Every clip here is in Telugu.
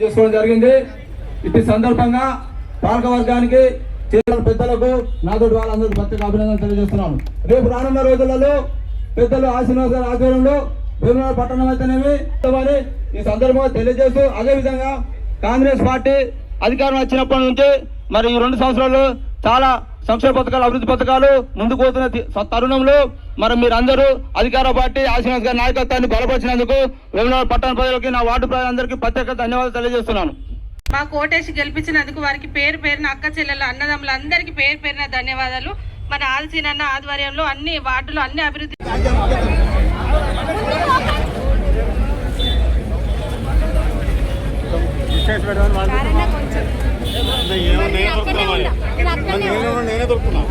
చేసుకోవడం జరిగింది. ఇటు సందర్భంగా పాలక వర్గానికి చేసిన పెద్దలకు నాతోటి వాళ్ళందరికీ ప్రత్యేక అభినందన తెలియజేస్తున్నాను. రేపు రానున్న రోజులలో పెద్దలు ఆశీర్వాద ఆధ్వర్యంలో భీమవరం పట్టణం అయితేనేమి అని ఈ సందర్భంగా తెలియజేస్తూ అదేవిధంగా కాంగ్రెస్ పార్టీ అధికారం వచ్చినప్పటి నుంచి మరి ఈ రెండు సంవత్సరాలు చాలా సంక్షేమ పథకాలు అభివృద్ధి పథకాలు ముందుకు పోతున్న తరుణంలో మరి మీరందరూ అధికార పార్టీ ఆశీర్వాద్ గారి నాయకత్వాన్ని బలపరిచినందుకు వేములవాడ పట్టణ ప్రజలకి నా వార్డు ప్రజలందరికీ ప్రత్యేక ధన్యవాదాలు తెలియజేస్తున్నాను. మా కోటేసి గెలిపించినందుకు వారికి పేరు పేరున అక్క చెల్లెలు అన్నదమ్ములు అందరికీ పేరు పేరున ధన్యవాదాలు. మన ఆల్సీనన్న ఆధ్వర్యంలో అన్ని వార్డులు అన్ని అభివృద్ధి నేనే దొరుకుతున్నా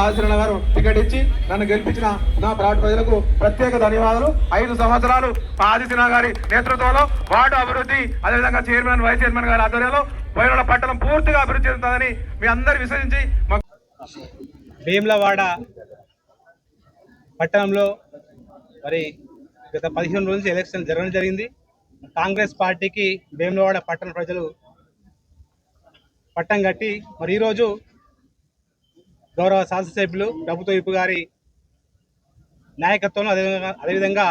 ఆశీర్ణ గారు టికెట్ ఇచ్చి నన్ను గెలిపించిన నా ప్రాంత ప్రజలకు ప్రత్యేక ధన్యవాదాలు. ఐదు సంవత్సరాలు ఆదిత్యనాథ గారి నేతృత్వంలో వార్డు అభివృద్ధి అదేవిధంగా చైర్మన్ వైస్ చైర్మన్ గారి ఆధ్వర్యంలో బయలుల పట్టణం పూర్తిగా అభివృద్ధి చెందుతుందని మీ అందరు విశ్వసించి మా వేములవాడ పట్టణంలో మరి గత పదిహేను రోజుల నుంచి ఎలక్షన్ జరగడం జరిగింది. కాంగ్రెస్ పార్టీకి భీమలవాడ పట్టణ ప్రజలు పట్టం కట్టి మరి ఈరోజు గౌరవ శాసనసభ్యులు ప్రభుత్వ విప్పు గారి నాయకత్వంలో అదేవిధంగా అదేవిధంగా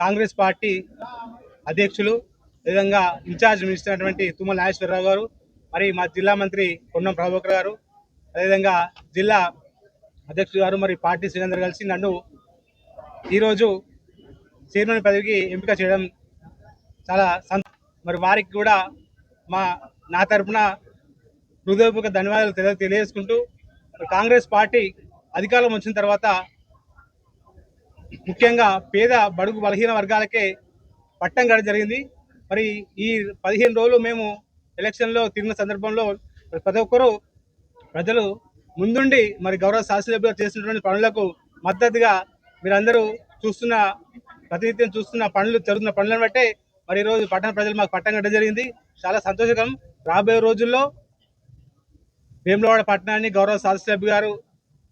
కాంగ్రెస్ పార్టీ అధ్యక్షులు అదేవిధంగా ఇన్ఛార్జ్ మినిస్టర్ అయినటువంటి తుమ్మల నాగేశ్వరరావు గారు మరి మా జిల్లా మంత్రి కొండం ప్రభాకర్ గారు అదేవిధంగా జిల్లా అధ్యక్షుడు గారు మరి పార్టీ శ్రీలందరూ కలిసి నన్ను ఈరోజు చైర్మన్ పదవికి ఎంపిక చేయడం చాలా సంత మరి వారికి కూడా మా నా తరపున హృదయపూర్వక ధన్యవాదాలు తెలియ తెలియజేసుకుంటూ కాంగ్రెస్ పార్టీ అధికారం వచ్చిన తర్వాత ముఖ్యంగా పేద బడుగు బలహీన వర్గాలకే పట్టం గడ జరిగింది. మరి ఈ పదిహేను రోజులు మేము ఎలక్షన్లో తిరిగిన సందర్భంలో ప్రతి ఒక్కరూ ప్రజలు ముందుండి మరి గౌరవ శాసనసభ్యులు చేసినటువంటి పనులకు మద్దతుగా మీరందరూ చూస్తున్న ప్రతినిత్యం చూస్తున్న పనులు జరుగుతున్న పనులను బట్టే మరి ఈరోజు పట్టణ ప్రజలు మాకు పట్టం కట్టడం జరిగింది. చాలా సంతోషకరం. రాబోయే రోజుల్లో వేములవాడ పట్టణాన్ని గౌరవ శాసనసభ్యు గారు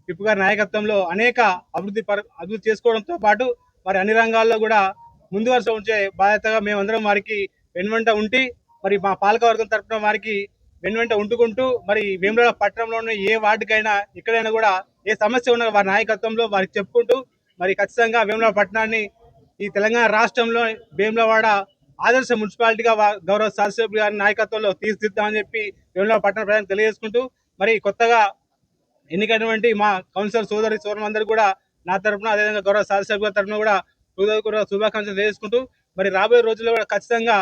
విప్పు గారి నాయకత్వంలో అనేక అభివృద్ధి పర అభివృద్ధి చేసుకోవడంతో పాటు మరి అన్ని రంగాల్లో కూడా ముందు వరుస ఉంచే బాధ్యతగా మేమందరం వారికి వెనువెంట ఉండి మరి మా పాలకవర్గం తరపున వారికి వెనువెంట ఉంటుకుంటూ మరి వేములవాడ పట్టణంలోని ఏ వార్డుకైనా ఎక్కడైనా కూడా ఏ సమస్య ఉన్నా వారి నాయకత్వంలో వారికి చెప్పుకుంటూ మరి ఖచ్చితంగా వేములవాడ పట్టణాన్ని ఈ తెలంగాణ రాష్ట్రంలో వేములవాడ ఆదర్శ మున్సిపాలిటీగా గౌరవ శాసనసభ్యులు గారి నాయకత్వంలో తీర్చిదిద్దామని చెప్పి వేములవాడ పట్టణ ప్రజలను తెలియజేసుకుంటూ మరి కొత్తగా ఎన్నికైనటువంటి మా కౌన్సిలర్ సోదరి సోదరులందరూ కూడా నా తరపున అదేవిధంగా గౌరవ శాసనసభ్యుల తరపున కూడా హృదయపూర్వక శుభాకాంక్షలు తెలియజేసుకుంటూ మరి రాబోయే రోజుల్లో కూడా ఖచ్చితంగా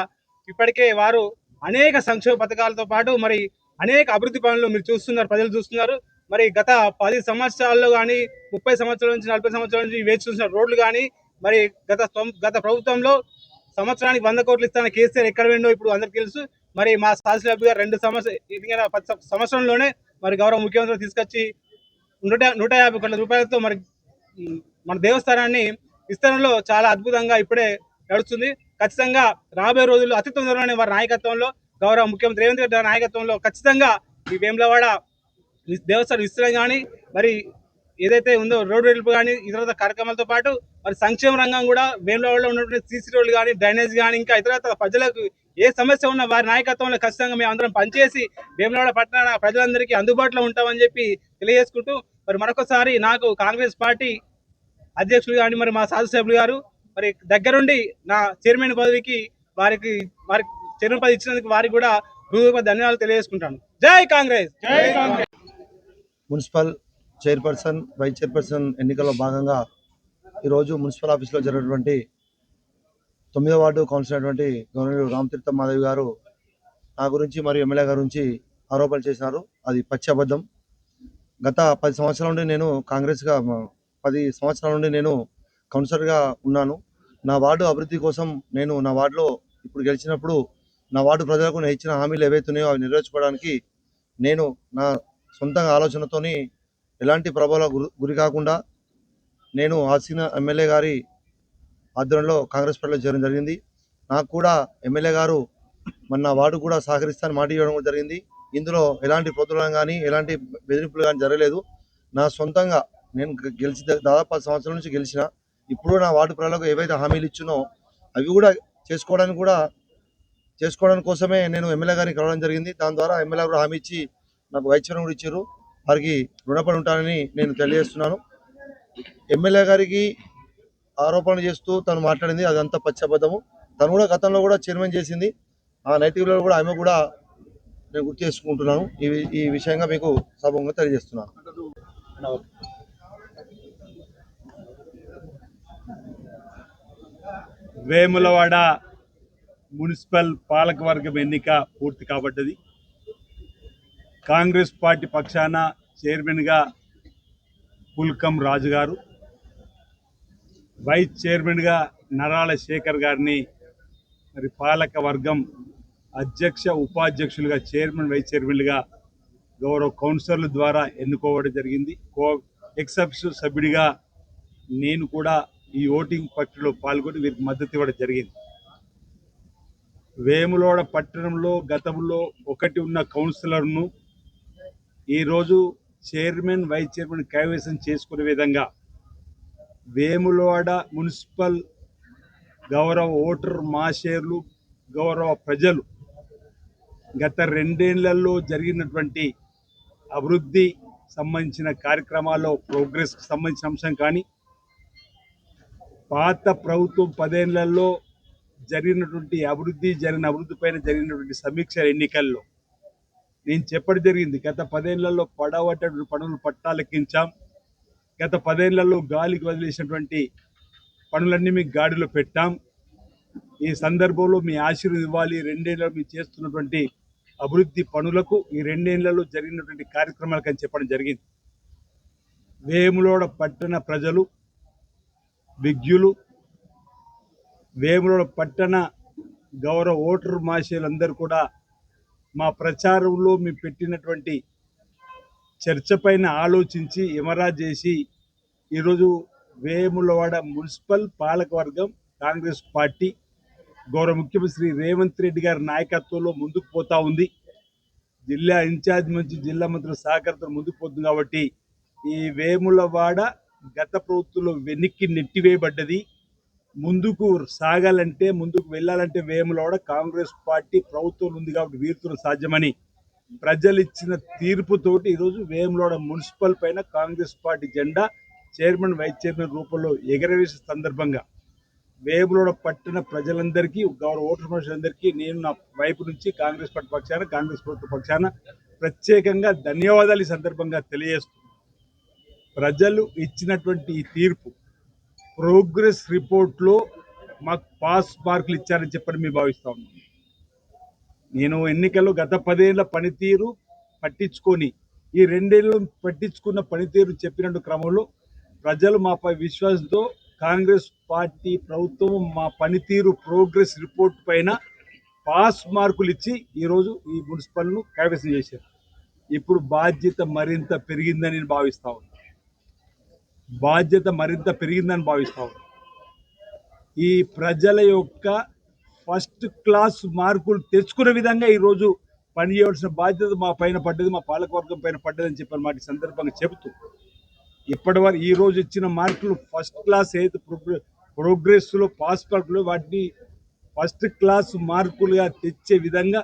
ఇప్పటికే వారు అనేక సంక్షేమ పథకాలతో పాటు మరి అనేక అభివృద్ధి పనులు మీరు చూస్తున్నారు ప్రజలు చూస్తున్నారు. మరి గత పది సంవత్సరాల్లో కానీ ముప్పై సంవత్సరాల నుంచి నలభై సంవత్సరాల నుంచి వేచి చూసిన రోడ్లు కానీ మరి గత గత ప్రభుత్వంలో సంవత్సరానికి వంద కోట్లు ఇస్తాన కేసీఆర్ ఎక్కడ వెళ్ళో ఇప్పుడు అందరికీ తెలుసు. మరి మా శాసనసభ్యుగా రెండు సంవత్సరం పది సంవత్సరంలోనే మరి గౌరవ ముఖ్యమంత్రి తీసుకొచ్చి నూట నూట యాభై కోట్ల రూపాయలతో మరి మన దేవస్థానాన్ని విస్తరణలో చాలా అద్భుతంగా ఇప్పుడే నడుస్తుంది. ఖచ్చితంగా రాబోయే రోజుల్లో అతి తొందరలోనే వారి నాయకత్వంలో గౌరవ ముఖ్యమంత్రి రేవంత్ రెడ్డి నాయకత్వంలో ఖచ్చితంగా ఈ వేములవాడ దేవస్థానం విస్తరణ కానీ మరి ఏదైతే ఉందో రోడ్డు వెలుపు కానీ ఇతర కార్యక్రమాలతో పాటు మరి సంక్షేమ రంగం కూడా వేములవాడలో ఉన్నటువంటి సీసీ రోడ్లు కానీ డ్రైనేజ్ కానీ ఇంకా ఇతర ప్రజలకు ఏ సమస్య ఉన్నా వారి నాయకత్వంలో ఖచ్చితంగా మేము అందరం పనిచేసి వేములవాడ పట్టణ ప్రజలందరికీ అందుబాటులో ఉంటామని చెప్పి తెలియజేసుకుంటూ మరి మరొకసారి నాకు కాంగ్రెస్ పార్టీ అధ్యక్షులు కానీ మరి మా శాసనసభ్యులు గారు మరి దగ్గరుండి నా చైర్మన్ పదవికి వారికి వారికి చైర్మన్ పదవి ఇచ్చినందుకు వారికి కూడా ధన్యవాదాలు తెలియజేసుకుంటాను. Jai Congress! Jai Congress! Municipal chairperson vice chairperson ఎన్నికల్లో భాగంగా ఈరోజు మున్సిపల్ ఆఫీస్లో జరిగినటువంటి తొమ్మిదో వార్డు కౌన్సిలర్ అయినటువంటి గవర్నర్ రామతీర్థ మాధవి గారు నా గురించి మరియు ఎమ్మెల్యే గారి గురించి ఆరోపణలు చేసినారు అది పచ్చి అబద్ధం. గత పది సంవత్సరాల నుండి నేను కాంగ్రెస్గా పది సంవత్సరాల నుండి నేను కౌన్సిలర్గా ఉన్నాను. నా వార్డు అభివృద్ధి కోసం నేను నా వార్డులో ఇప్పుడు గెలిచినప్పుడు నా వార్డు ప్రజలకు నేను ఇచ్చిన హామీలు ఏవైతున్నాయో అవి నెరవేర్చుకోవడానికి నేను నా సొంతంగా ఆలోచనతోని ఎలాంటి ప్రభావాల గురి గురి కాకుండా నేను ఆసీన ఎమ్మెల్యే గారి ఆధ్వర్యంలో కాంగ్రెస్ పార్టీలో చేరడం జరిగింది. నాకు కూడా ఎమ్మెల్యే గారు మన వాడు వార్డు కూడా సహకరిస్తాను మాట ఇవ్వడం కూడా జరిగింది. ఇందులో ఎలాంటి ప్రోత్సాహం కానీ ఎలాంటి బెదిరింపులు కానీ జరగలేదు. నా సొంతంగా నేను గెలిచి దాదాపు పది సంవత్సరాల నుంచి గెలిచిన ఇప్పుడు నా వార్డు ప్రజలకు ఏవైతే హామీలు ఇచ్చినో అవి కూడా చేసుకోవడానికి కూడా చేసుకోవడానికి కోసమే నేను ఎమ్మెల్యే గారిని కలవడం జరిగింది. దాని ద్వారా ఎమ్మెల్యే గారు హామీ ఇచ్చి నాకు వైద్యం కూడా ఇచ్చారు. వారికి రుణపడి ఉంటానని నేను తెలియజేస్తున్నాను. ఎమ్మెల్యే గారికి ఆరోపణలు చేస్తూ తను మాట్లాడింది అదంతా పచ్చబద్ధము. తను కూడా గతంలో కూడా చైర్మన్ చేసింది. ఆ నైతికలో కూడా ఆమె కూడా నేను గుర్తు చేసుకుంటున్నాను. ఈ ఈ విషయంగా మీకు సభంగా తెలియజేస్తున్నాను. వేములవాడ మున్సిపల్ పాలకవర్గం ఎన్నిక పూర్తి కాబడ్డది. కాంగ్రెస్ పార్టీ పక్షాన చైర్మన్గా పుల్కం రాజు గారు వైస్ చైర్మన్గా నరాల శేఖర్ గారిని మరి పాలక వర్గం అధ్యక్ష ఉపాధ్యక్షులుగా చైర్మన్ వైస్ చైర్మన్లుగా గౌరవ కౌన్సిలర్ల ద్వారా ఎన్నుకోవడం జరిగింది. కో ఎక్సెప్షన్ సభ్యుడిగా నేను కూడా ఈ ఓటింగ్ ప్రక్రియలో పాల్గొని వీరికి మద్దతు ఇవ్వడం జరిగింది. వేములోడ పట్టణంలో గతంలో ఒకటి ఉన్న కౌన్సిలర్ను ఈరోజు చైర్మన్ వైస్ చైర్మన్ కైవసం చేసుకునే విధంగా వేములవాడ మున్సిపల్ గౌరవ ఓటర్ మాషేర్లు గౌరవ ప్రజలు గత రెండేళ్ళలో జరిగినటువంటి అభివృద్ధి సంబంధించిన కార్యక్రమాల్లో ప్రోగ్రెస్కి సంబంధించిన అంశం కానీ పాత ప్రభుత్వం పదేళ్ళలో జరిగినటువంటి అభివృద్ధి జరిగిన అభివృద్ధి పైన జరిగినటువంటి సమీక్ష ఎన్నికల్లో నేను చెప్పడం జరిగింది. గత పదేళ్ళలో పడవటువంటి పనులు పట్టాలెక్కించాం. గత పదేళ్ళలో గాలికి వదిలేసినటువంటి పనులన్నీ మీకు గాడిలో పెట్టాం. ఈ సందర్భంలో మీ ఆశీర్వాదం ఇవ్వాలి. రెండేళ్ళలో మీరు చేస్తున్నటువంటి అభివృద్ధి పనులకు ఈ రెండేళ్ళలో జరిగినటువంటి కార్యక్రమాలకు అని చెప్పడం జరిగింది. వేములోడ పట్టణ ప్రజలు విజ్ఞులు వేములోడ పట్టణ గౌరవ ఓటర్ మాషీలందరూ కూడా మా ప్రచారంలో మేము పెట్టినటువంటి చర్చ పైన ఆలోచించి ఎమరా చేసి ఈరోజు వేములవాడ మున్సిపల్ పాలకవర్గం కాంగ్రెస్ పార్టీ గౌరవ ముఖ్యమంత్రి శ్రీ రేవంత్ రెడ్డి గారి నాయకత్వంలో ముందుకు పోతా ఉంది. జిల్లా ఇన్ఛార్జ్ నుంచి జిల్లా మంత్రుల సహకారంతో ముందుకు పోతుంది కాబట్టి ఈ వేములవాడ గత ప్రభుత్వంలో వెనక్కి నెట్టివేయబడ్డది. ముందుకు సాగాలంటే ముందుకు వెళ్ళాలంటే వేములవాడ కాంగ్రెస్ పార్టీ ప్రభుత్వం ఉంది కాబట్టి వీరుతులు సాధ్యమని ప్రజలు ఇచ్చిన తీర్పుతోటి ఈరోజు వేములవాడ మున్సిపల్ పైన కాంగ్రెస్ పార్టీ జెండా చైర్మన్ వైస్ చైర్మన్ రూపంలో ఎగరవేసే సందర్భంగా వేములవాడ పట్టిన ప్రజలందరికీ గౌరవ ఓటర్ మనుషులందరికీ నేను నా వైపు నుంచి కాంగ్రెస్ పార్టీ పక్షాన కాంగ్రెస్ ప్రభుత్వ పక్షాన ప్రత్యేకంగా ధన్యవాదాలు ఈ సందర్భంగా తెలియజేస్తున్నాను ప్రజలు ఇచ్చినటువంటి ఈ తీర్పు ప్రోగ్రెస్ రిపోర్ట్లో మాకు పాస్ మార్కులు ఇచ్చారని చెప్పని మేము భావిస్తా ఉన్నాం. నేను ఎన్నికల్లో గత పదేళ్ళ పనితీరు పట్టించుకొని ఈ రెండేళ్ళు పట్టించుకున్న పనితీరు చెప్పినట్టు క్రమంలో ప్రజలు మాపై విశ్వాసంతో కాంగ్రెస్ పార్టీ ప్రభుత్వం మా పనితీరు ప్రోగ్రెస్ రిపోర్ట్ పైన పాస్ మార్కులు ఇచ్చి ఈరోజు ఈ మున్సిపల్ను కైవసం చేశారు. ఇప్పుడు బాధ్యత మరింత పెరిగిందని నేను భావిస్తా ఉన్నాను బాధ్యత మరింత పెరిగిందని భావిస్తాం. ఈ ప్రజల యొక్క ఫస్ట్ క్లాస్ మార్కులు తెచ్చుకునే విధంగా ఈరోజు పని చేయవలసిన బాధ్యత మా పైన పడ్డది మా పాలకవర్గం పైన పడ్డదని చెప్పిన మాట సందర్భంగా చెబుతూ ఇప్పటి వరకు ఈ రోజు ఇచ్చిన మార్కులు ఫస్ట్ క్లాస్ ఏదైతే ప్రోగ్రె ప్రోగ్రెస్లో పాస్ మార్కులు వాటిని ఫస్ట్ క్లాస్ మార్కులుగా తెచ్చే విధంగా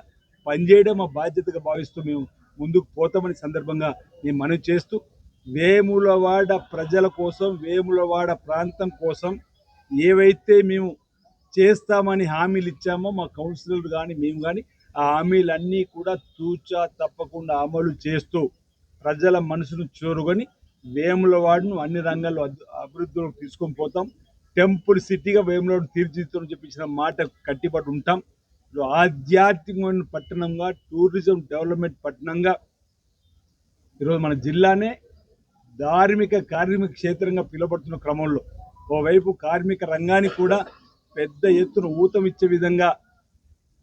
పనిచేయడం మా బాధ్యతగా భావిస్తూ మేము ముందుకు పోతామని సందర్భంగా మేము మనవి చేస్తూ వేములవాడ ప్రజల కోసం వేములవాడ ప్రాంతం కోసం ఏవైతే మేము చేస్తామని హామీలు ఇచ్చామో మా కౌన్సిలర్ కానీ మేము కానీ ఆ హామీలన్నీ కూడా తూచా తప్పకుండా అమలు చేస్తూ ప్రజల మనసును చూరుకొని వేములవాడను అన్ని రంగాల్లో అద్- అభివృద్ధిలోకి తీసుకొని పోతాం. టెంపుల్ సిటీగా వేములవాడు తీర్చిదిద్దామని చెప్పించిన మాట కట్టిబడి ఉంటాం. ఆధ్యాత్మికమైన పట్టణంగా టూరిజం డెవలప్మెంట్ పట్టణంగా ఈరోజు మన జిల్లానే ధార్మిక కార్మిక క్షేత్రంగా పిలువబడుతున్న క్రమంలో ఓవైపు కార్మిక రంగానికి కూడా పెద్ద ఎత్తున ఊతమిచ్చే విధంగా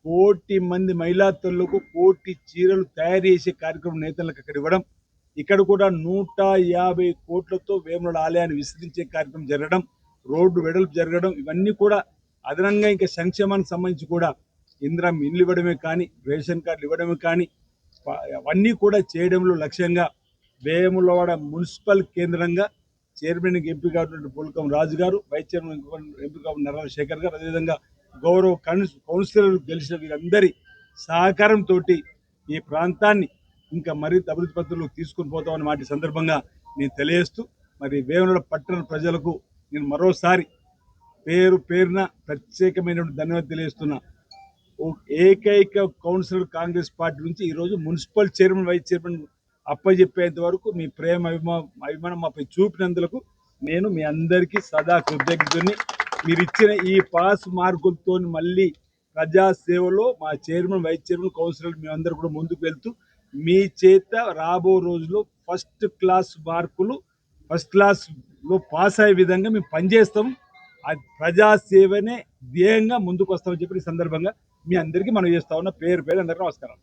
కోటి మంది మహిళా తల్లులకు కోటి చీరలు తయారు చేసే కార్యక్రమం నేతలకు అక్కడ ఇవ్వడం ఇక్కడ కూడా నూట యాభై కోట్లతో వేముల ఆలయాన్ని విస్తరించే కార్యక్రమం జరగడం రోడ్డు వెడల్పు జరగడం ఇవన్నీ కూడా అదనంగా ఇంకా సంక్షేమానికి సంబంధించి కూడా ఇందిరా ఇల్లు ఇవ్వడమే కానీ రేషన్ కార్డులు ఇవ్వడమే కానీ అవన్నీ కూడా చేయడంలో లక్ష్యంగా వేములవాడ మున్సిపల్ కేంద్రంగా చైర్మన్కి ఎంపిక కావాల్సిన పుల్కం రాజు గారు వైస్ చైర్మన్ ఎంపీ నరాల శేఖర్ గారు అదేవిధంగా గౌరవ కౌన్స్ కౌన్సిలర్ గెలిచిన వీరందరి సహకారంతో ఈ ప్రాంతాన్ని ఇంకా మరింత అభివృద్ధి పద్ధతులు తీసుకుని పోతామని మాట సందర్భంగా నేను తెలియజేస్తూ మరి వేములవాడ పట్టణ ప్రజలకు నేను మరోసారి పేరు పేరున ప్రత్యేకమైనటువంటి ధన్యవాదాలు తెలియజేస్తున్నా. ఏకైక కౌన్సిలర్ కాంగ్రెస్ పార్టీ నుంచి ఈరోజు మున్సిపల్ చైర్మన్ వైస్ చైర్మన్ అప్పచెప్పేంత వరకు మీ ప్రేమ అభిమా అభిమానం మాపై చూపినందులకు నేను మీ అందరికీ సదా కృతజ్ఞతని. మీరు ఇచ్చిన ఈ పాస్ మార్కులతో మళ్ళీ ప్రజా సేవలో మా చైర్మన్ వైస్ చైర్మన్ కౌన్సిలర్ మేమందరూ కూడా ముందుకు వెళ్తూ మీ చేత రాబో రోజుల్లో ఫస్ట్ క్లాస్ మార్కులు ఫస్ట్ క్లాస్లో పాస్ అయ్యే విధంగా మేము పనిచేస్తాం ఆ ప్రజా ధ్యేయంగా ముందుకు వస్తామని చెప్పి ఈ సందర్భంగా మీ అందరికీ మనం చేస్తా ఉన్న. పేరు పేరు అందరికీ నమస్కారం